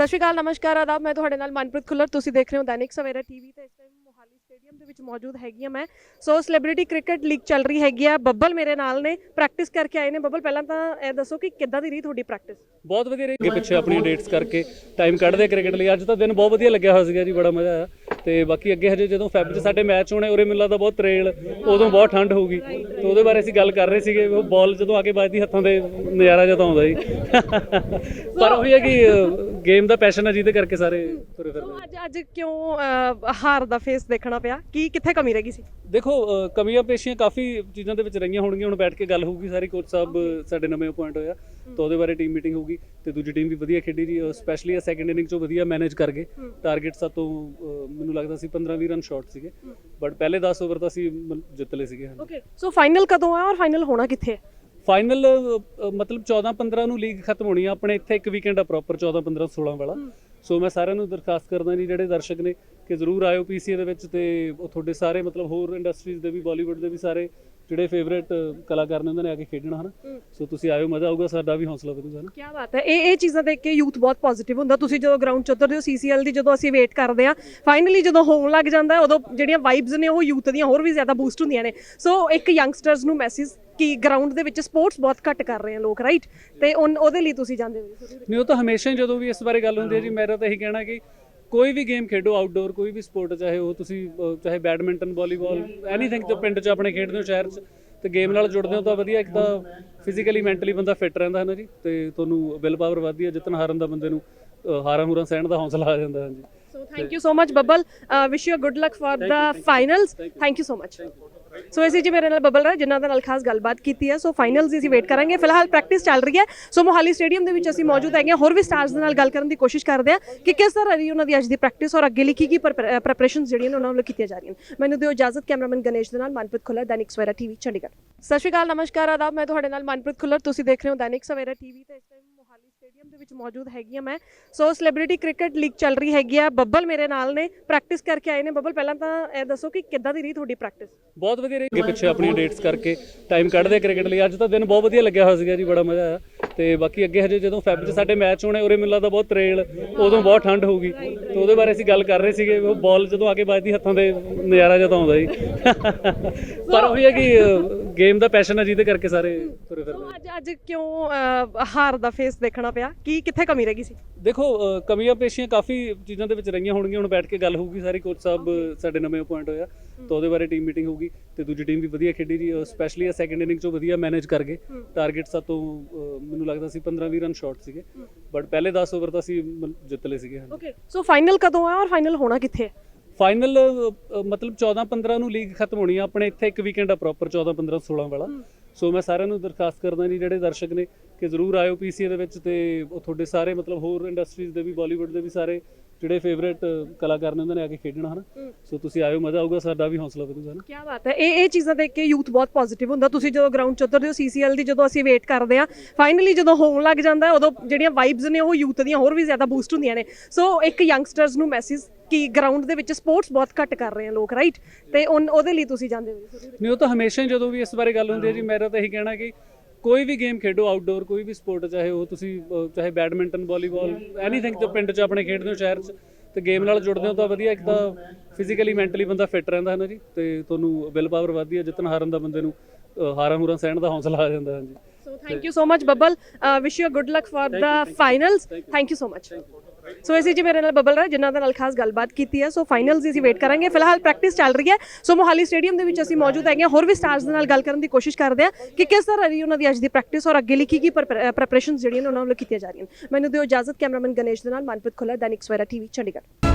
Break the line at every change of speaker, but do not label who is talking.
ਸਤਿ ਸ਼੍ਰੀ ਅਕਾਲ ਨਮਸਕਾਰ ਆਦਾਬ। ਮੈਂ ਤੁਹਾਡੇ ਨਾਲ ਮਨਪ੍ਰੀਤ ਖੁੱਲਰ। ਤੁਸੀਂ ਦੇਖ ਰਹੇ ਹੋ ਦੈਨਿਕ ਸਵੇਰਾ ਟੀਵੀ ਤੇ ਇਸ ਟਾਈਮ ਮੋਹਾਲੀ ਸਟੇਡੀਅਮ ਦੇ ਵਿੱਚ ਮੌਜੂਦ ਹੈਗੀ ਆ ਮੈਂ। ਸੋ ਸੈਲੀਬ੍ਰਿਟੀ ਕ੍ਰਿਕਟ ਲੀਗ ਚੱਲ ਰਹੀ ਹੈਗੀ ਆ। ਬੱਬਲ ਮੇਰੇ ਨਾਲ ਨੇ। ਪ੍ਰੈਕਟਿਸ ਕਰਕੇ ਆਏ ਨੇ। ਬੱਬਲ ਪਹਿਲਾਂ ਤਾਂ ਇਹ ਦੱਸੋ ਕਿ ਕਿੱਦਾਂ ਦੀ ਰਹੀ ਤੁਹਾਡੀ ਪ੍ਰੈਕਟਿਸ
ਬਹੁਤ ਵਧੀਆ ਰਹੀ। ਅੱਗੇ ਪਿੱਛੇ ਆਪਣੀਆਂ ਡੇਟਸ ਕਰਕੇ ਟਾਈਮ ਕੱਢਦੇ ਕ੍ਰਿਕਟ ਲਈ। ਅੱਜ ਤਾਂ ਦਿਨ ਬਹੁਤ ਵਧੀਆ ਲੱਗਿਆ ਹੋਇਆ ਸੀਗਾ ਜੀ ਬੜਾ ਮਜ਼ਾ ਆਇਆ। ਤੇ ਬਾਕੀ ਅੱਗੇ ਹਜੇ ਜਦੋਂ ਫੈਬ 'ਚ ਸਾਡੇ ਮੈਚ ਹੋਣੇ ਉਰੇ ਮੈਨੂੰ ਲੱਗਦਾ ਬਹੁਤ ਤਰੇਲ ਉਦੋਂ ਬਹੁਤ ਠੰਡ ਹੋਊਗੀ। ਤੇ ਉਹਦੇ ਬਾਰੇ ਅਸੀਂ ਗੱਲ ਕਰ ਰਹੇ ਸੀਗੇ। ਉਹ ਬਾਲ ਜਦੋਂ ਆ ਕੇ ਵੱਜਦੀ ਹੱਥਾਂ ਦੇ ਨਜ਼ਾਰਾ ਜਿਹਾ ਤਾਂ ਆਉਂਦਾ ਜੀ। ਪਰ ਉਹ ਹੈ ਕਿ ਗੇਮ ਦਾ ਪੈਸ਼ਨ ਹੈ ਜਿਹਦੇ ਕਰਕੇ ਸਾਰੇ ਤੁਰੇ ਫਿਰਦੇ
ਅੱਜ ਅੱਜ ਕਿਉਂ ਅਹ, ਹਾਰ ਦਾ ਫੇਸ ਦੇਖਣਾ ਪਿਆ? ਕੀ ਕਿੱਥੇ ਕਮੀ ਰਹਿ ਗਈ ਸੀ?
ਦੇਖੋ ਅ, ਕਮੀਆਂ ਪੇਸ਼ੀਆਂ ਕਾਫੀ ਚੀਜ਼ਾਂ ਦੇ ਵਿੱਚ ਰਹੀਆਂ ਹੋਣਗੀਆਂ। ਹੁਣ ਬੈਠ ਕੇ ਗੱਲ ਹੋਊਗੀ ਸਾਰੀ ਕੋਚ ਸਾਹਿਬ ਸਾਡੇ ਨਵੇਂ ਅਪਾਇੰਟ ਹੋਇਆ ਤਾਂ ਉਹਦੇ ਬਾਰੇ ਟੀਮ ਮੀਟਿੰਗ ਹੋਊਗੀ ਤੇ ਦੂਜੀ ਟੀਮ ਵੀ ਵਧੀਆ ਖੇਡੀ ਜੀ। ਸਪੈਸ਼ਲੀ ਆ ਸੈਕੰਡ ਇਨਿੰਗ ਚੋਂ ਵਧੀਆ ਮੈਨੇਜ ਕਰ ਗਏ। ਟਾਰਗੇਟ ਸਾਤੋਂ ਅ, ਮੈਨੂੰ ਲੱਗਦਾ ਸੀ 15-20 ਰਨ ਸ਼ਾਰਟ ਸੀਗੇ। ਬਟ ਪਹਿਲੇ 10 ਓਵਰ ਤਾਂ ਅਸੀਂ ਮ- ਜਿੱਤ ਲਏ ਸੀਗੇ
ਓਕੇ ਸੋ ਫਾਈਨਲ ਕਦੋਂ ਆ ਔਰ ਫਾਈਨਲ ਹੋਣਾ ਕਿੱਥੇ ਹੈ
ਫਾਈਨਲ ਮਤਲਬ 14-15 ਨੂੰ ਲੀਗ ਖਤਮ ਹੋਣੀ ਆ ਆਪਣੇ ਇੱਥੇ ਇੱਕ ਵੀਕਐਂਡ ਆ ਪ੍ਰੋਪਰ 14-15 16 ਵਾਲਾ। ਸੋ ਮੈਂ ਸਾਰਿਆਂ ਨੂੰ ਦਰਖਾਸਤ ਕਰਦਾ ਜੀ ਜਿਹੜੇ ਦਰਸ਼ਕ ਨੇ ਕਿ ਜ਼ਰੂਰ ਆਇਓ ਪੀਸੀਏ ਦੇ ਵਿੱਚ ਤੇ ਉਹ ਤੁਹਾਡੇ ਸਾਰੇ ਮਤਲਬ ਹੋਰ ਇੰਡਸਟਰੀਜ਼ ਦੇ ਵੀ ਬਾਲੀਵੁੱਡ ਦੇ ਵੀ ਸਾਰੇ ਜਿਹੜੇ ਫੇਵਰੇਟ ਕਲਾਕਾਰ ਨੇ ਉਹਨਾਂ ਨੇ ਆ ਕੇ ਖੇਡਣਾ ਹਨਾ? ਸੋ ਤੁਸੀਂ ਆਇਓ ਮਜ਼ਾ ਆਊਗਾ ਸਾਡਾ ਵੀ ਹੌਸਲਾ ਵਧੂਗਾ ਨਾ
ਕੀ ਬਾਤ ਹੈ। ਇਹ ਇਹ ਚੀਜ਼ਾਂ ਦੇਖ ਕੇ ਯੂਥ ਬਹੁਤ ਪੋਜ਼ਿਟਿਵ ਹੁੰਦਾ। ਤੁਸੀਂ ਜਦੋਂ ਗਰਾਊਂਡ 'ਚ ਉਤਰਦੇ ਹੋ ਸੀਸੀਐਲ ਦੀ ਜਦੋਂ ਅਸੀਂ ਵੇਟ ਕਰਦੇ ਆ ਫਾਈਨਲੀ ਜਦੋਂ ਹੋਣ ਲੱਗ ਜਾਂਦਾ ਉਦੋਂ ਜਿਹੜੀਆਂ ਵਾਈਬਸ ਨੇ ਉਹ ਯੂਥ ਦੀਆਂ ਹੋਰ ਵੀ ਜ਼ਿਆਦਾ ਬੂਸਟ ਹੁੰਦੀਆਂ ਨੇ। ਸੋ ਇੱਕ ਯੰਗਸਟਰਸ ਨੂੰ ਮੈਸੇਜ ਕਿ ਗਰਾਊਂਡ ਦੇ ਵਿੱਚ ਸਪੋਰਟਸ ਬਹੁਤ ਘੱਟ ਕਰ ਰਹੇ ਆ ਲੋਕ ਰਾਈਟ ਤੇ ਉਨ- ਉਹਦੇ ਲਈ ਤੁਸੀਂ ਜਾਂਦੇ ਹੋ
ਨਹੀਂ ਉਹ ਤਾਂ ਹਮੇਸ਼ਾ ਹੀ ਜਦੋਂ ਵੀ ਇਸ ਬਾਰੇ ਗੱਲ ਹੁੰਦੀ ਹੈ ਜੀ ਮੇਰਾ ਤਾਂ ਇਹੀ ਕਹਿਣਾ ਕਿ ਕੋਈ ਵੀ ਗੇਮ ਖੇਡੋ ਆਊਟਡੋਰ ਕੋਈ ਵੀ ਸਪੋਰਟ ਚਾਹੇ ਉਹ ਤੁਸੀਂ ਅਹ, ਚਾਹੇ ਬੈਡਮਿੰਟਨ ਵਾਲੀਬਾਲ ਐਨੀਥਿੰਗ ਜੋ ਪਿੰਡ 'ਚ ਆਪਣੇ ਖੇਡਦੇ ਹੋ ਸ਼ਹਿਰ 'ਚ ਤੇ ਗੇਮ ਨਾਲ ਜੁੜਦੇ ਹੋ ਤਾਂ ਵਧੀਆ ਇੱਕ ਤਾਂ ਫਿਜ਼ੀਕਲੀ ਮੈਂਟਲੀ ਬੰਦਾ ਫਿੱਟ ਰਹਿੰਦਾ ਹੈ ਨਾ ਜੀ? ਤੇ ਤੁਹਾਨੂੰ ਵਿਲ ਪਾਵਰ ਵੱਧਦੀ ਹੈ ਜਿੱਤਣ ਹਾਰਨ ਦਾ ਬੰਦੇ ਨੂੰ ਅਹ, ਹਾਰਾਂ ਹੂਰਾਂ ਸਹਿਣ ਦਾ ਹੌਸਲਾ ਆ ਜਾਂਦਾ ਹੈ ਜੀ
so thank you so much Babbal wish you good luck for the finals thank you so much so ਇਸੇ ਜੀ ਮੇਰੇ ਨਾਲ ਬੱਬਲ ਰਾ ਜਿਨ੍ਹਾਂ ਦੇ ਨਾਲ ਖਾਸ ਗੱਲਬਾਤ ਕੀਤੀ ਹੈ। ਸੋ ਫਾਈਨਲਸ ਦੀ ਅਸੀਂ ਵੇਟ ਕਰਾਂਗੇ। ਫਿਲਹਾਲ ਪ੍ਰੈਕਟਿਸ ਚੱਲ ਰਹੀ ਹੈ। ਸੋ ਮੋਹਾਲੀ ਸਟੇਡੀਅਮ ਦੇ ਵਿੱਚ ਅਸੀਂ ਮੌਜੂਦ ਹੈਗੇ ਹਾਂ। ਹੋਰ ਵੀ ਸਟਾਰਸ ਦੇ ਨਾਲ ਗੱਲ ਕਰਨ ਦੀ ਕੋਸ਼ਿਸ਼ ਕਰਦੇ ਹਾਂ ਕਿ ਕਿਸ ਤਰ੍ਹਾਂ ਰਹੀ ਉਹਨਾਂ ਦੀ ਅੱਜ ਦੀ ਪ੍ਰੈਕਟਿਸ ਔਰ ਅੱਗੇ ਲਈ ਕੀ ਕੀ ਪ੍ਰੈਪਰੇਸ਼ਨਸ ਜਿਹੜੀਆਂ ਨੇ ਉਹਨਾਂ ਵੱਲੋਂ ਕੀਤੀਆਂ ਜਾ ਰਹੀਆਂ ਨੇ। ਮੈਨੂੰ ਦਿਓ ਇਜਾਜ਼ਤ। ਕੈਮਰਾਮੈਨ ਗਣੇਸ਼ ਦੇ ਨਾਲ ਮਨਪ੍ਰੀਤ ਖੁੱਲਰ, ਦੈਨਿਕ ਸਵੇਰਾ ਟੀਵੀ ਚੰਡੀਗੜ੍ਹ। ਸਤਿ ਸ਼੍ਰੀ ਅਕਾਲ। ਨਮਸਕਾਰ, ਆਦਾਬ। ਮੈਂ ਤੁਹਾਡੇ ਨਾਲ ਮਨਪ੍ਰੀਤ ਖੁੱਲਰ। ਤੁਸੀਂ ਦੇਖ ਰਹੇ ਹੋ ਦੈਨਿਕ ਸਵੇਰਾ ਟੀਵੀ ਤੇ ਇਸ ਦੇ ਵਿੱਚ ਮੌਜੂਦ ਹੈਗੀ ਆ ਮੈਂ। ਸੋ ਸੈਲੀਬ੍ਰਿਟੀ ਕ੍ਰਿਕਟ ਲੀਗ ਚੱਲ ਰਹੀ ਹੈਗੀ ਆ। ਬੱਬਲ ਮੇਰੇ ਨਾਲ ਨੇ। ਪ੍ਰੈਕਟਿਸ ਕਰਕੇ ਆਏ ਨੇ। ਬੱਬਲ, ਪਹਿਲਾਂ ਤਾਂ ਇਹ ਦੱਸੋ ਕਿ ਕਿੱਦਾਂ ਦੀ ਰਹੀ ਤੁਹਾਡੀ ਪ੍ਰੈਕਟਿਸ
ਬਹੁਤ ਵਧੀਆ ਰਹੀ। ਅੱਗੇ ਪਿੱਛੇ ਆਪਣੀਆਂ ਡੇਟਸ ਕਰਕੇ ਟਾਈਮ ਕੱਢਦੇ ਕ੍ਰਿਕਟ ਲਈ। ਅੱਜ ਤਾਂ ਦਿਨ ਬਹੁਤ ਵਧੀਆ ਲੱਗਿਆ ਹੋਇਆ ਸੀਗਾ ਜੀ। ਬੜਾ ਮਜ਼ਾ ਆਇਆ। ਤੇ ਬਾਕੀ ਅੱਗੇ ਹਜੇ ਜਦੋਂ ਫੈਬ 'ਚ ਸਾਡੇ ਮੈਚ ਹੋਣੇ ਉਰੇ ਮੈਨੂੰ ਲੱਗਦਾ ਬਹੁਤ ਤਰੇਲ ਉਦੋਂ ਬਹੁਤ ਠੰਡ ਹੋਊਗੀ। ਤੇ ਉਹਦੇ ਬਾਰੇ ਅਸੀਂ ਗੱਲ ਕਰ ਰਹੇ ਸੀਗੇ ਉਹ ਬਾਲ ਜਦੋਂ ਆ ਕੇ ਵੱਜਦੀ ਹੱਥਾਂ ਦੇ ਨਜ਼ਾਰਾ ਤਾਂ ਆਉਂਦਾ ਜੀ ਪਰ ਉਹ ਹੈ ਕਿ ਗੇਮ ਦਾ ਪੈਸ਼ਨ ਹੈ ਜਿਹਦੇ ਕਰਕੇ ਸਾਰੇ ਤੁਰੇ ਫਿਰਦੇ
ਅੱਜ ਅੱਜ ਕਿਉਂ ਹਾਰ ਦਾ ਫੇਸ ਦੇਖਣਾ ਪਿਆ? ਕੀ ਕਿੱਥੇ ਕਮੀ ਰਹਿ ਗਈ ਸੀ?
ਦੇਖੋ ਕਮੀਆਂ ਪੇਸ਼ੀਆਂ ਕਾਫੀ ਚੀਜ਼ਾਂ ਦੇ ਵਿੱਚ ਰਹੀਆਂ ਹੋਣਗੀਆਂ ਹੁਣ ਬੈਠ ਕੇ ਗੱਲ ਹੋਊਗੀ ਸਾਰੀ ਕੋਚ ਸਾਹਿਬ ਸਾਡੇ ਨਵੇਂ ਅਪਾਇੰਟ ਹੋਇਆ ਤਾਂ ਉਹਦੇ ਬਾਰੇ ਟੀਮ ਮੀਟਿੰਗ ਹੋਊਗੀ ਤੇ ਦੂਜੀ ਟੀਮ ਵੀ ਵਧੀਆ ਖੇਡੀ ਜੀ ਸਪੈਸ਼ਲੀ ਆ ਸੈਕੰਡ ਇਨਿੰਗ ਚੋਂ ਵਧੀਆ ਮੈਨੇਜ ਕਰ ਗਏ। ਟਾਰਗੇਟ ਸਾਤੋਂ ਮੈਨੂੰ ਲੱਗਦਾ ਸੀ 15-20 ਰਨ ਸ਼ਾਰਟ ਸੀਗੇ। ਬਟ ਪਹਿਲੇ 10 ਓਵਰ ਤਾਂ ਅਸੀਂ ਜਿੱਤ ਲਏ ਸੀਗੇ
ਓਕੇ ਸੋ ਫਾਈਨਲ ਕਦੋਂ ਆ ਔਰ ਫਾਈਨਲ ਹੋਣਾ ਕਿੱਥੇ ਹੈ
ਫਾਈਨਲ ਮਤਲਬ 14-15 ਨੂੰ ਲੀਗ ਖਤਮ ਹੋਣੀ ਆ ਆਪਣੇ ਇੱਥੇ ਇੱਕ ਵੀਕਐਂਡ ਆ ਪ੍ਰੋਪਰ 14-15 16 ਵਾਲਾ ਸੋ ਮੈਂ ਸਾਰਿਆਂ ਨੂੰ ਦਰਖਾਸਤ ਕਰਦਾ ਜੀ ਜਿਹੜੇ ਦਰਸ਼ਕ ਨੇ ਕਿ ਜ਼ਰੂਰ ਆਇਓ ਪੀਸੀਏ ਦੇ ਵਿੱਚ ਤੇ ਤੁਹਾਡੇ ਸਾਰੇ ਮਤਲਬ ਹੋਰ ਇੰਡਸਟਰੀਜ਼ ਦੇ ਵੀ ਬਾਲੀਵੁੱਡ ਦੇ ਵੀ ਸਾਰੇ ਜਿਹੜੇ ਫੇਵਰੇਟ ਕਲਾਕਾਰ ਨੇ ਉਹਨਾਂ ਨੇ ਆ ਕੇ ਖੇਡਣਾ ਹਨਾ? ਸੋ ਤੁਸੀਂ ਆਇਓ ਮਜ਼ਾ ਆਊਗਾ ਸਾਡਾ ਵੀ ਹੌਸਲਾ ਵਧੂਗਾ ਨਾ
ਕੀ ਬਾਤ ਹੈ। ਇਹ ਇਹ ਚੀਜ਼ਾਂ ਦੇਖ ਕੇ ਯੂਥ ਬਹੁਤ ਪੋਜ਼ਿਟਿਵ ਹੁੰਦਾ। ਤੁਸੀਂ ਜਦੋਂ ਗਰਾਊਂਡ 'ਚ ਉਤਰਦੇ ਹੋ ਸੀਸੀਐਲ ਦੀ ਜਦੋਂ ਅਸੀਂ ਵੇਟ ਕਰਦੇ ਆ ਫਾਈਨਲੀ ਜਦੋਂ ਹੋਣ ਲੱਗ ਜਾਂਦਾ ਉਦੋਂ ਜਿਹੜੀਆਂ ਵਾਈਬਸ ਨੇ ਉਹ ਯੂਥ ਦੀਆਂ ਹੋਰ ਵੀ ਜ਼ਿਆਦਾ ਬੂਸਟ ਹੁੰਦੀਆਂ ਨੇ। ਸੋ ਇੱਕ ਯੰਗਸਟਰਸ ਨੂੰ ਮੈਸੇਜ ਕਿ ਗਰਾਊਂਡ ਦੇ ਵਿੱਚ ਸਪੋਰਟਸ ਬਹੁਤ ਘੱਟ ਕਰ ਰਹੇ ਆ ਲੋਕ ਰਾਈਟ ਤੇ ਉਹਦੇ ਲਈ ਤੁਸੀਂ ਜਾਂਦੇ ਹੋ?
ਨਹੀਂ ਉਹ ਤਾਂ ਹਮੇਸ਼ਾ ਜਦੋਂ ਵੀ ਇਸ ਬਾਰੇ ਗੱਲ ਹੁੰਦੀ ਹੈ ਜੀ ਮੇਰਾ ਤਾਂ ਇਹੀ ਕਹਿਣਾ ਕਿ ਕੋਈ ਵੀ ਗੇਮ ਖੇਡੋ ਆਊਟਡੋਰ ਕੋਈ ਵੀ ਸਪੋਰਟ ਚਾਹੇ ਉਹ ਤੁਸੀਂ ਅਹ, ਚਾਹੇ ਬੈਡਮਿੰਟਨ ਵਾਲੀਬਾਲ ਐਨੀਥਿੰਗ ਜੋ ਪਿੰਡ 'ਚ ਆਪਣੇ ਖੇਡਦੇ ਹੋ ਸ਼ਹਿਰ 'ਚ ਤੇ ਗੇਮ ਨਾਲ ਜੁੜਦੇ ਹੋ ਤਾਂ ਵਧੀਆ ਇੱਕ ਤਾਂ ਫਿਜ਼ੀਕਲੀ ਮੈਂਟਲੀ ਬੰਦਾ ਫਿੱਟ ਰਹਿੰਦਾ ਹੈ ਨਾ ਜੀ? ਤੇ ਤੁਹਾਨੂੰ ਵਿਲ ਪਾਵਰ ਵੱਧਦੀ ਹੈ ਜਿੱਤਣ ਹਾਰਨ ਦਾ ਬੰਦੇ ਨੂੰ ਅਹ, ਹਾਰਾਂ ਹੂਰਾਂ ਸਹਿਣ ਦਾ ਹੌਸਲਾ ਆ ਜਾਂਦਾ ਹੈ ਜੀ
so thank you so much Babbal wish you good luck for the finals thank you so much so ਅਸੀਂ ਜੀ ਮੇਰੇ ਨਾਲ ਬੱਬਲ ਰਾ ਜਿਨ੍ਹਾਂ ਦੇ ਨਾਲ ਖਾਸ ਗੱਲਬਾਤ ਕੀਤੀ ਹੈ। ਸੋ ਫਾਈਨਲਸ ਦੀ ਅਸੀਂ ਵੇਟ ਕਰਾਂਗੇ। ਫਿਲਹਾਲ ਪ੍ਰੈਕਟਿਸ ਚੱਲ ਰਹੀ ਹੈ। ਸੋ ਮੋਹਾਲੀ ਸਟੇਡੀਅਮ ਦੇ ਵਿੱਚ ਅਸੀਂ ਮੌਜੂਦ ਹੈਗੇ ਹਾਂ। ਹੋਰ ਵੀ ਸਟਾਰਸ ਦੇ ਨਾਲ ਗੱਲ ਕਰਨ ਦੀ ਕੋਸ਼ਿਸ਼ ਕਰਦੇ ਹਾਂ ਕਿ ਕਿਸ ਤਰ੍ਹਾਂ ਰਹੀ ਉਹਨਾਂ ਦੀ ਅੱਜ ਦੀ ਪ੍ਰੈਕਟਿਸ ਔਰ ਅੱਗੇ ਲਈ ਕੀ ਕੀ ਪ੍ਰੈਪਰੇਸ਼ਨਸ ਜਿਹੜੀਆਂ ਨੇ ਉਹਨਾਂ ਵੱਲੋਂ ਕੀਤੀਆਂ ਜਾ ਰਹੀਆਂ ਨੇ। ਮੈਨੂੰ ਦਿਓ ਇਜਾਜ਼ਤ, ਕੈਮਰਾਮੈਨ ਗਣੇਸ਼ ਦੇ ਨਾਲ, ਮਨਪ੍ਰੀਤ ਖੁੱਲਰ ਦੈਨਿਕ ਸਵੇਰਾ ਟੀਵੀ ਚੰਡੀਗੜ੍ਹ।